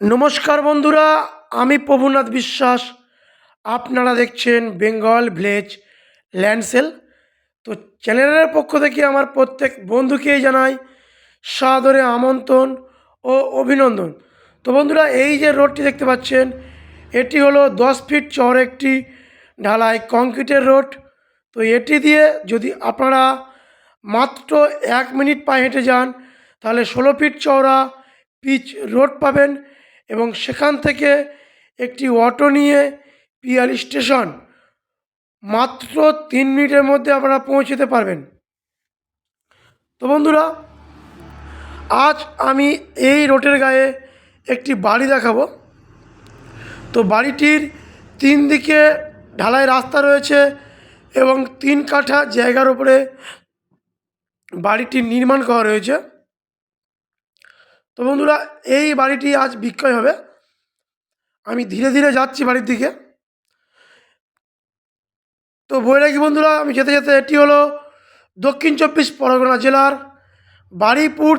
নমস্কার বন্ধুরা, আমি প্রভুনাথ বিশ্বাস। আপনারা দেখছেন বেঙ্গল ভিলেজ ল্যান্ডসেল। তো চ্যানেলের পক্ষ থেকে আমার প্রত্যেক বন্ধুকেই জানাই সাদরে আমন্ত্রণ ও অভিনন্দন। তো বন্ধুরা, এই যে রোডটি দেখতে পাচ্ছেন, এটি হলো দশ ফিট চওড়া একটি ঢালাই কংক্রিটের রোড। তো এটি দিয়ে যদি আপনারা মাত্র এক মিনিট পায়ে হেঁটে যান, তাহলে ষোলো ফিট চওড়া পিচ রোড পাবেন। এবং সেখান থেকে একটি অটো নিয়ে পিয়াল স্টেশন মাত্র তিন মিনিটের মধ্যে আপনারা পৌঁছতে পারবেন। তো বন্ধুরা, আজ আমি এই রোডের গায়ে একটি বাড়ি দেখাবো। তো বাড়িটির তিন দিকে ঢালাই রাস্তা রয়েছে এবং তিন কাঠা জায়গার উপরে বাড়িটি নির্মাণ করা রয়েছে। তো বন্ধুরা, এই বাড়িটি আজ বিক্রয় হবে। আমি ধীরে ধীরে যাচ্ছি বাড়ির দিকে। তো বলে রাখি বন্ধুরা, আমি যেতে যেতে এটি হলো দক্ষিণ চব্বিশ পরগনা জেলার বাড়িপুর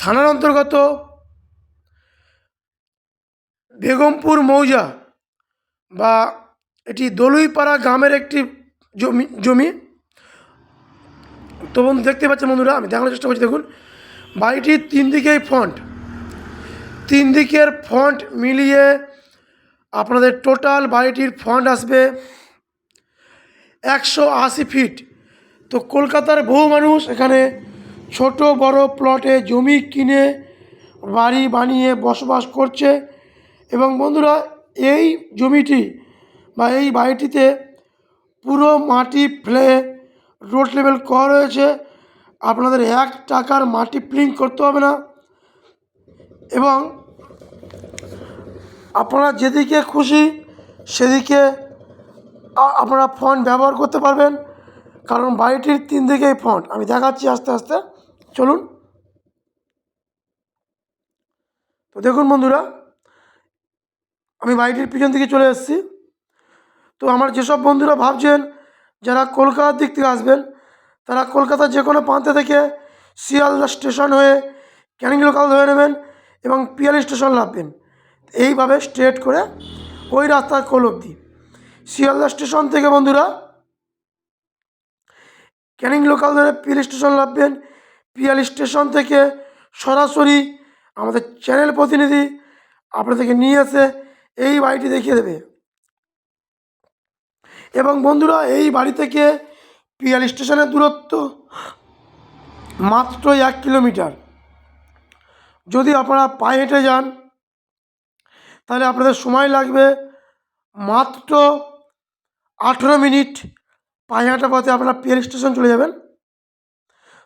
থানার অন্তর্গত বেগমপুর মৌজা বা এটি দলুইপাড়া গ্রামের একটি জমি জমি। তো বন্ধু, দেখতে পাচ্ছেন বন্ধুরা, আমি দেখানোর চেষ্টা করছি। দেখুন, বাড়িটির তিন দিকেই ফ্রন্ট তিন দিকের ফন্ট মিলিয়ে আপনাদের টোটাল বাড়িটির ফন্ট আসবে একশো আশি ফিট তো কলকাতার বহু মানুষ এখানে ছোট বড় প্লটে জমি কিনে বাড়ি বানিয়ে বসবাস করছে এবং বন্ধুরা, এই জমিটি বা এই বাড়িটিতে পুরো মাটি ফেলে রোড লেভেল করা রয়েছে। আপনাদের এক টাকার মাটি প্লিং করতে হবে না। এবং আপনারা যেদিকে খুশি সেদিকে আপনারা ফন্ট ব্যবহার করতে পারবেন। কারণ বাড়িটির তিন দিকেই ফন্ট আমি দেখাচ্ছি আস্তে আস্তে। চলুন। তো দেখুন বন্ধুরা, আমি বাড়িটির পিছন দিকে চলে এসেছি। তো আমার যেসব বন্ধুরা ভাবছেন যারা কলকাতার দিক থেকে আসবেন, তারা কলকাতার যে কোনো প্রান্তে থেকে শিয়ালদা স্টেশন হয়ে ক্যানিং লোকাল ধরে নেবেন। এবং পিয়ালি স্টেশন নামবেন। এইভাবে স্ট্রেট করে ওই রাস্তার কোল অবধি। শিয়ালদা স্টেশন থেকে বন্ধুরা, ক্যানিং লোকাল ধরে পিয়ালি স্টেশন নামবেন। পিয়ালি স্টেশন থেকে সরাসরি আমাদের চ্যানেল প্রতিনিধি আপনাদেরকে নিয়ে এসে এই বাড়িটি দেখিয়ে দেবে। এবং বন্ধুরা, এই বাড়ি থেকে পিয়াল স্টেশনের দূরত্ব মাত্র এক কিলোমিটার। যদি আপনারা পায়ে হেঁটে যান, তাহলে আপনাদের সময় লাগবে মাত্র আঠেরো মিনিট পায়ে হাঁটা পথে আপনারা পিয়াল স্টেশন চলে যাবেন।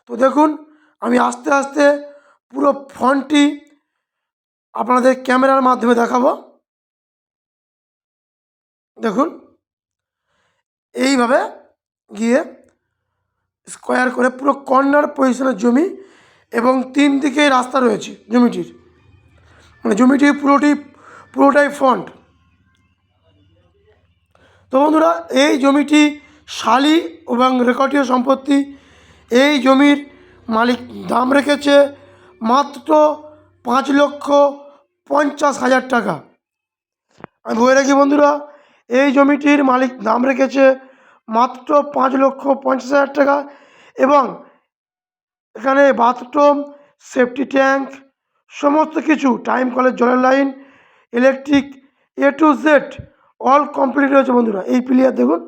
তো দেখুন, আমি আস্তে আস্তে পুরো ফোনটি আপনাদের ক্যামেরার মাধ্যমে দেখাবো। দেখুন, এইভাবে গিয়ে স্কোয়ার করে পুরো কর্নার পজিশনের জমি এবং তিন দিকে রাস্তা রয়েছে জমিটির। মানে জমিটি পুরোটি, পুরোটাই ফ্রন্ট তো বন্ধুরা, এই জমিটি শালি এবং রেকর্ডীয় সম্পত্তি। এই জমির মালিক দাম রেখেছে মাত্র পাঁচ লক্ষ পঞ্চাশ হাজার টাকা। আমি বলে রাখি বন্ধুরা, এই জমিটির মালিক দাম রেখেছে মাত্র পাঁচ লক্ষ পঞ্চাশ হাজার টাকা এবং এখানে বাথরুম সেফটি ট্যাঙ্ক সমস্ত কিছু টাইম কলের জলের line electric A to Z all complete রয়েছে বন্ধুরা। এই প্লেয়ার দেখুন,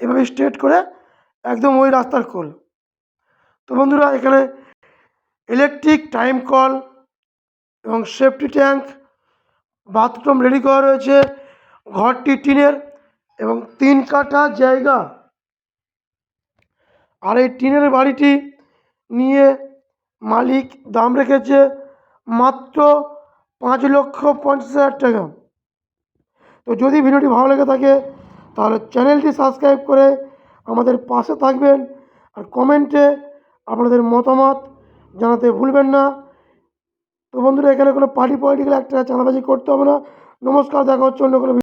এভাবে স্ট্রেট করে একদম ওই রাস্তার কোল। তো বন্ধুরা, এখানে ইলেকট্রিক টাইম কল এবং সেফটি ট্যাঙ্ক বাথরুম রেডি করা রয়েছে। ঘরটি টিনের এবং তিন কাটা জায়গা। আর এই টিনের বাড়িটি নিয়ে মালিক দাম রেখেছে মাত্র পাঁচ লক্ষ পঞ্চাশ হাজার টাকা। তো যদি ভিডিওটি ভালো লেগে থাকে, তাহলে চ্যানেলটি সাবস্ক্রাইব করে আমাদের পাশে থাকবেন আর কমেন্টে আপনাদের মতামত জানাতে ভুলবেন না। তো বন্ধুরা, এখানে কোনো পার্টি পলিটিক্যাল একটা চাঁদাবাজি করতে হবে না। নমস্কার, দেখা হচ্ছে অন্য কোনো